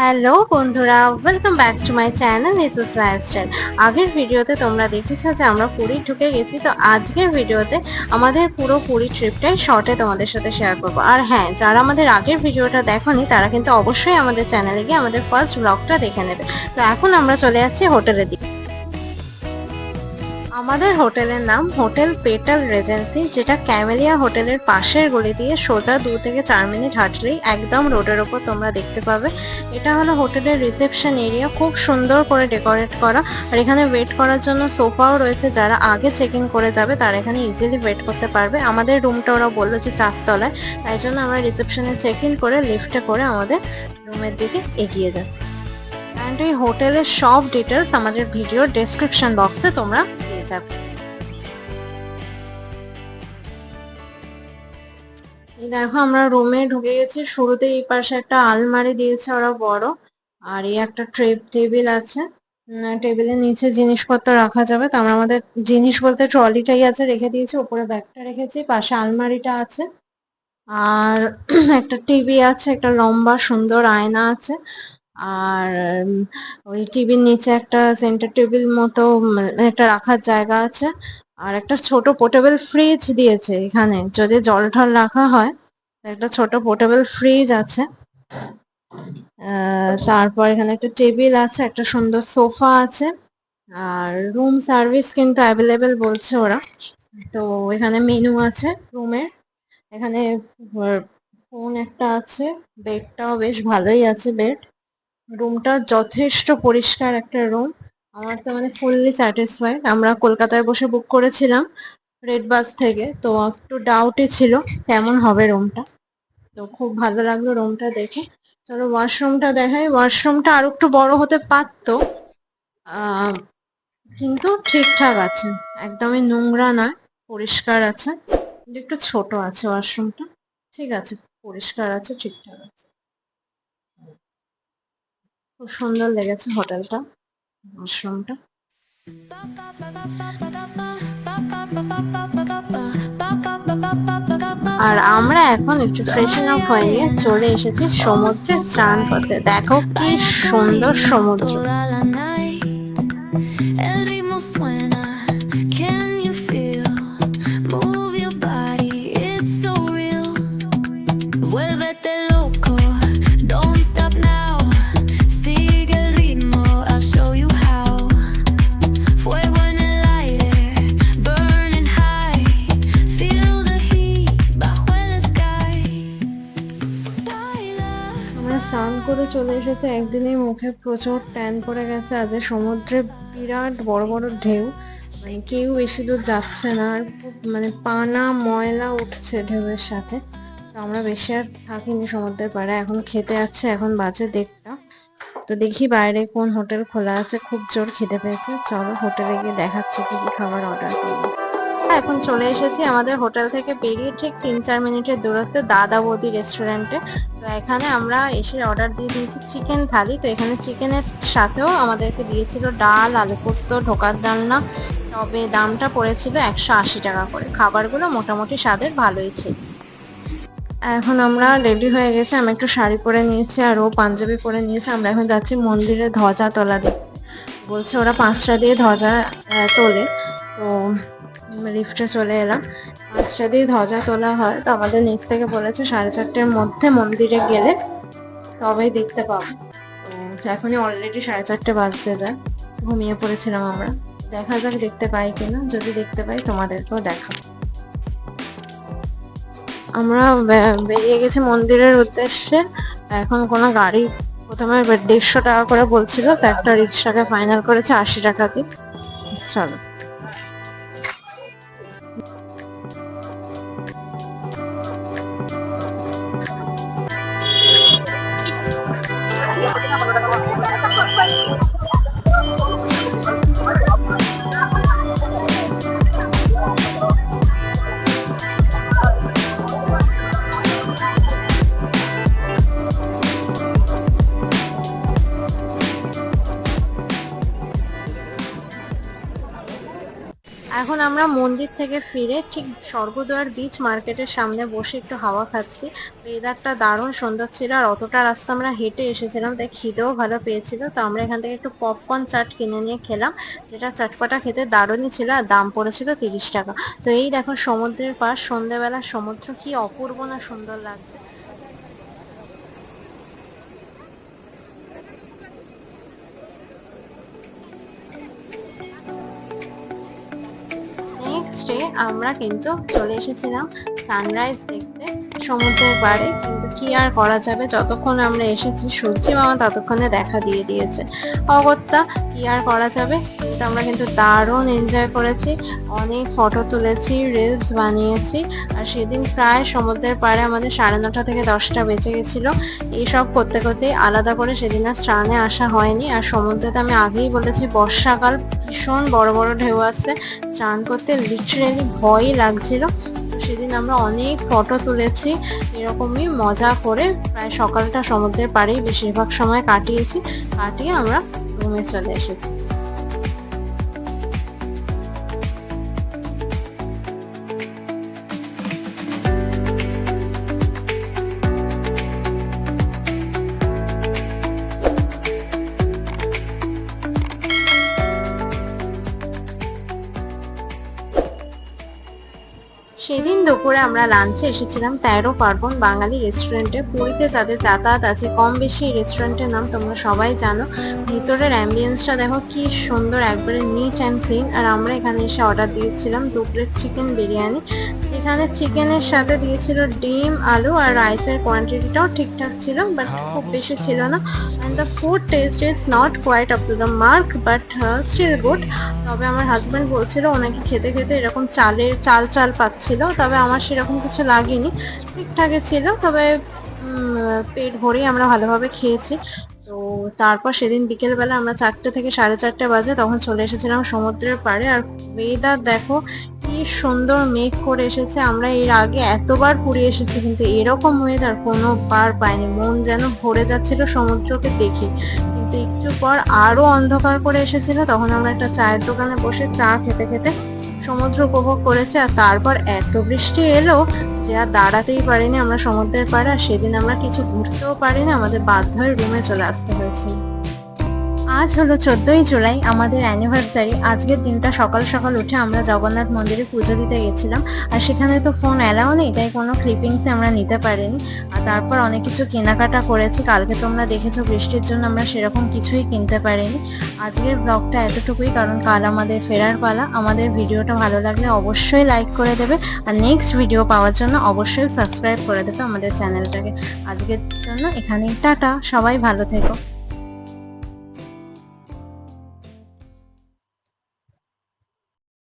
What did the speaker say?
Hello বন্ধুরা welcome back to my channel ইসুস lifestyle আগের ভিডিওতে তোমরা দেখেছ যে আমরা পুরী ঢুকে গেছি, তো আজকের ভিডিওতে আমাদের পুরো পুরী ট্রিপটাই শর্টে তোমাদের সাথে শেয়ার করব। আর হ্যাঁ যারা আমাদের আগের ভিডিওটা দেখনি, তারা কিন্তু অবশ্যই আমাদের চ্যানেলে গিয়ে আমাদের ফার্স্ট ব্লগটা দেখে নেবে। তো এখন আমরা চলে যাচ্ছি হোটেলের দিকে। আমাদের হোটেলের নাম হোটেল পেটাল রেজেন্সি, যেটা ক্যামেলিয়া হোটেলের পাশের গলি দিয়ে সোজা দু থেকে চার মিনিট হাঁটলেই একদম রোডের ওপর তোমরা দেখতে পাবে। এটা হলো হোটেলের রিসেপশন এরিয়া, খুব সুন্দর করে ডেকোরেট করা। আর এখানে ওয়েট করার জন্য সোফাও রয়েছে, যারা আগে চেক ইন করে যাবে, তারা এখানে ইজিলি ওয়েট করতে পারবে। আমাদের রুমটা ওরা বলল যে চারতলায়, তাই জন্য আমরা রিসেপশনে চেক ইন করে লিফটে করে আমাদের রুমের দিকে এগিয়ে যাচ্ছি। অ্যান্ড এই হোটেলের সব ডিটেলস আমাদের ভিডিও ডেসক্রিপশন বক্সে তোমরা পেয়ে যাবে। দেখো আমরা রুমে ঢুকে গেছি শুরুতে এই পাশে একটা আলমারি দিয়েছে ওরা বড়, আর এই একটা ট্রে টেবিল আছে। টেবিলের নিচে জিনিসপত্র রাখা যাবে। তো আমরা আমাদের জিনিস বলতে ট্রলিটাই আছে, রেখে দিয়েছি, উপরে ব্যাগটা রেখেছি, পাশে আলমারিটা আছে। আর একটা টিভি আছে, একটা লম্বা সুন্দর আয়না আছে। আর ওই টিভির নিচে একটা সেন্টার টেবিল মতো একটা রাখার জায়গা আছে। আর একটা ছোট পোর্টেবল ফ্রিজ দিয়েছে এখানে। যদি জল ঠল রাখা হয়, একটা ছোট পোর্টেবল ফ্রিজ আছে। তারপর এখানে একটা টেবিল আছে, একটা সুন্দর সোফা আছে। আর রুম সার্ভিস কিন্তু অ্যাভেলেবেল বলছে ওরা। তো এখানে মেনু আছে রুমের এখানে ফোন একটা আছে বেডটাও বেশ ভালোই আছে বেড রুমটা যথেষ্ট পরিষ্কার একটা রুম আমার তো মানে ফুললি স্যাটিসফাইড আমরা কলকাতায় বসে বুক করেছিলাম রেড বাস থেকে, তো একটু ডাউটই ছিল কেমন হবে রুমটা তো খুব ভালো লাগল রুমটা দেখে। চলো ওয়াশরুমটা দেখাই। ওয়াশরুমটা আর একটু বড় হতে পারতো কিন্তু ঠিকঠাক আছে। একদমই নোংরা নয়, পরিষ্কার আছে। একটু ছোট আছে ওয়াশরুমটা ঠিক আছে, পরিষ্কার আছে, ঠিকঠাক আছে। খুব সুন্দর লেগেছে হোটেলটা আশ্রমটা আর আমরা এখন একটু ফ্রেশন আপ হয়ে নিয়ে চলে এসেছি সমুদ্রে স্নান করতে। দেখো কি সুন্দর সমুদ্র। এসেছি, একদিনই মুখে প্রচুর ট্যান পড়ে গেছে, আজ সমুদ্রে বিরাট বড় বড় ঢেউ মানে কেউ বেশি দূর যাচ্ছে না, আর মানে পানা, ময়লা উঠছে ঢেউয়ের সাথে। তো আমরা বেশি আর থাকিনি সমুদ্রের পাড়ে, এখন খেতে যাচ্ছে, এখন বাজে দেড়টা। তো দেখি বাইরে কোন হোটেল খোলা আছে, খুব জোর খেতে পেয়েছে, চলো হোটেলে গিয়ে দেখাচ্ছি কি কি খাবার অর্ডার করব। এখন চলে এসেছি আমাদের হোটেল থেকে বেরিয়ে ঠিক তিন চার মিনিটের দূরত্বে দাদা বৌদি রেস্টুরেন্টে। তো এখানে আমরা এসে অর্ডার দিয়ে দিয়েছি চিকেন থালি। তো এখানে চিকেনের সাথেও আমাদেরকে দিয়েছিল ডাল, আলু পোস্ত, ঢোকার ডালনা। তবে দামটা পড়েছিল একশো আশি টাকা করে। খাবারগুলো মোটামুটি স্বাদের, ভালোই ছিল। এখন আমরা রেডি হয়ে গেছি। আমি একটু শাড়ি পরে নিয়েছি আর ও পাঞ্জাবি পরে নিয়েছে। আমরা এখন যাচ্ছি মন্দিরে ধ্বজা তোলা দেখতে। বলছে ওরা পাঁচটা দিয়ে ধ্বজা তোলে। তো লিফটে চলে এলাম। পাঁচটা দিয়ে ধ্বজা তোলা হয়। তো আমাদের নিচ থেকে বলেছে সাড়ে চারটের মধ্যে মন্দিরে গেলে তবেই দেখতে পাবো। এখনই অলরেডি সাড়ে চারটে বাজতে যায়। ঘুমিয়ে পড়েছিলাম আমরা। দেখা যাক দেখতে পাই কিনা যদি দেখতে পাই তোমাদেরকেও দেখাবো। আমরা বেরিয়ে গেছি মন্দিরের উদ্দেশ্যে। এখন কোনো গাড়ি প্রথমে দেড়শো টাকা করে বলছিল, তো একটা রিক্সাকে ফাইনাল করেছে আশি টাকা দিয়ে। চলো। এখন আমরা মন্দির থেকে ফিরে ঠিক স্বর্গদ্বার বিচ মার্কেটের সামনে বসে একটু হাওয়া খাচ্ছি। বেদারটা দারুণ সুন্দর ছিল আর অতটা রাস্তা আমরা হেঁটে এসেছিলাম, তাই খিদেও ভালো পেয়েছিল। তো আমরা এখান থেকে একটু পপকর্ন চাট কিনে নিয়ে খেলাম, যেটা চাটপাটা খেতে দারুণই ছিল আর দাম পড়েছিল তিরিশ টাকা। তো এই দেখো সমুদ্রের পাশ সন্ধ্যেবেলা সমুদ্র কি অপূর্ব না সুন্দর লাগছে। নেক্সট ডে আমরা কিন্তু চলে এসেছিলাম সানরাইজ দেখতে সমুদ্রের পাড়ে। কি আর করা যাবে? যতক্ষণ আমরা এসেছি, সূর্যি মামা ততক্ষণে দেখা দিয়ে দিয়েছে। অগত্যা, কি আর করা যাবে? কিন্তু আমরা কিন্তু দারুণ এনজয় করেছি। অনেক ফটো তুলেছি রিলস বানিয়েছি। আর সেদিন প্রায় সমুদ্রের পাড়ে আমাদের সাড়ে নটা থেকে দশটা বেজে গেছিল। এইসব করতে করতে আলাদা করে সেদিন আর স্নানে আসা হয়নি। আর সমুদ্রেতে আমি আগেই বলেছি, বর্ষাকাল, ভীষণ বড় বড় ঢেউ আসছে। স্নান করতে লিটারেলি ভয়ই লাগছিল। সেদিন আমরা অনেক ফটো তুলেছি। এরকমই মজা করে প্রায় সকালটা সমুদ্রের পাড়েই বেশিরভাগ সময় কাটিয়েছি, কাটিয়ে আমরা রুমে চলে এসেছি। সেদিন দুপুরে আমরা লাঞ্চে এসেছিলাম তেরো পার্বণ বাঙালি রেস্টুরেন্টে পুরীতে যাদের যাতায়াত আছে কম বেশি এই রেস্টুরেন্টের নাম তোমরা সবাই জানো। ভিতরের অ্যাম্বিয়েন্সটা দেখো কি সুন্দর একবারে নিট অ্যান্ড ক্লিন আর আমরা এখানে এসে অর্ডার দিয়েছিলাম দু প্লেট চিকেন বিরিয়ানি। যেখানে চিকেনের সাথে দিয়েছিল ডিম আলু আর রাইসের কোয়ান্টিটিটাও ঠিকঠাক ছিল বাট খুব বেশি ছিল না। And the food taste is not quite up to the mark but still good তবে আমার হাজব্যান্ড বলছিল ওনাকে খেতে খেতে এরকম চালের চাল চাল পাচ্ছিল তবে আমার সেরকম কিছু লাগেনি। ঠিকঠাকই ছিল, তবে পেট ভরেই আমরা ভালোভাবে খেয়েছি। তো তারপর সেদিন বিকেলবেলা আমরা চারটে থেকে সাড়ে চারটে বাজে তখন চলে এসেছিলাম সমুদ্রের পাড়ে। আর ওয়েদার দেখো, কি সুন্দর মেঘ করে এসেছে। আমরা এর আগে এতবার পুরী এসেছি, কিন্তু এরকম ওয়েদার কোনো বার পাইনি। মন যেন ভরে যাচ্ছিল সমুদ্রকে দেখে। কিন্তু একটু পর আরও অন্ধকার করে এসেছিল, তখন আমরা একটা চায়ের দোকানে বসে চা খেতে খেতে সমুদ্র উপভোগ করেছে আর তারপর এত বৃষ্টি এলো যে আর দাঁড়াতেই পারিনি আমরা সমুদ্রের পাড়ে। আর সেদিন আমরা কিছু ঘুরতেও পারিনি, আমাদের বাধ্য হয়ে রুমে চলে আসতে হয়েছিল। আজ হলো চোদ্দই জুলাই, আমাদের অ্যানিভার্সারি আজকের দিনটা সকাল সকাল উঠে আমরা জগন্নাথ মন্দিরে পুজো দিতে গেছিলাম। আর সেখানে তো ফোন অ্যালাও নেই, তাই কোনো ক্লিপিংস আমরা নিতে পারিনি। আর তারপর অনেক কিছু কেনাকাটা করেছি, কালকে তোমরা দেখেছ বৃষ্টির জন্য আমরা সেরকম কিছুই কিনতে পারিনি। আজকের ব্লগটা এতটুকুই, কারণ কাল আমাদের ফেরার পালা। আমাদের ভিডিওটা ভালো লাগলে অবশ্যই লাইক করে দেবে। আর নেক্সট ভিডিও পাওয়ার জন্য অবশ্যই সাবস্ক্রাইব করে দেবে আমাদের চ্যানেলটাকে আজকের জন্য এখানেই, টাটা। সবাই ভালো থেকো।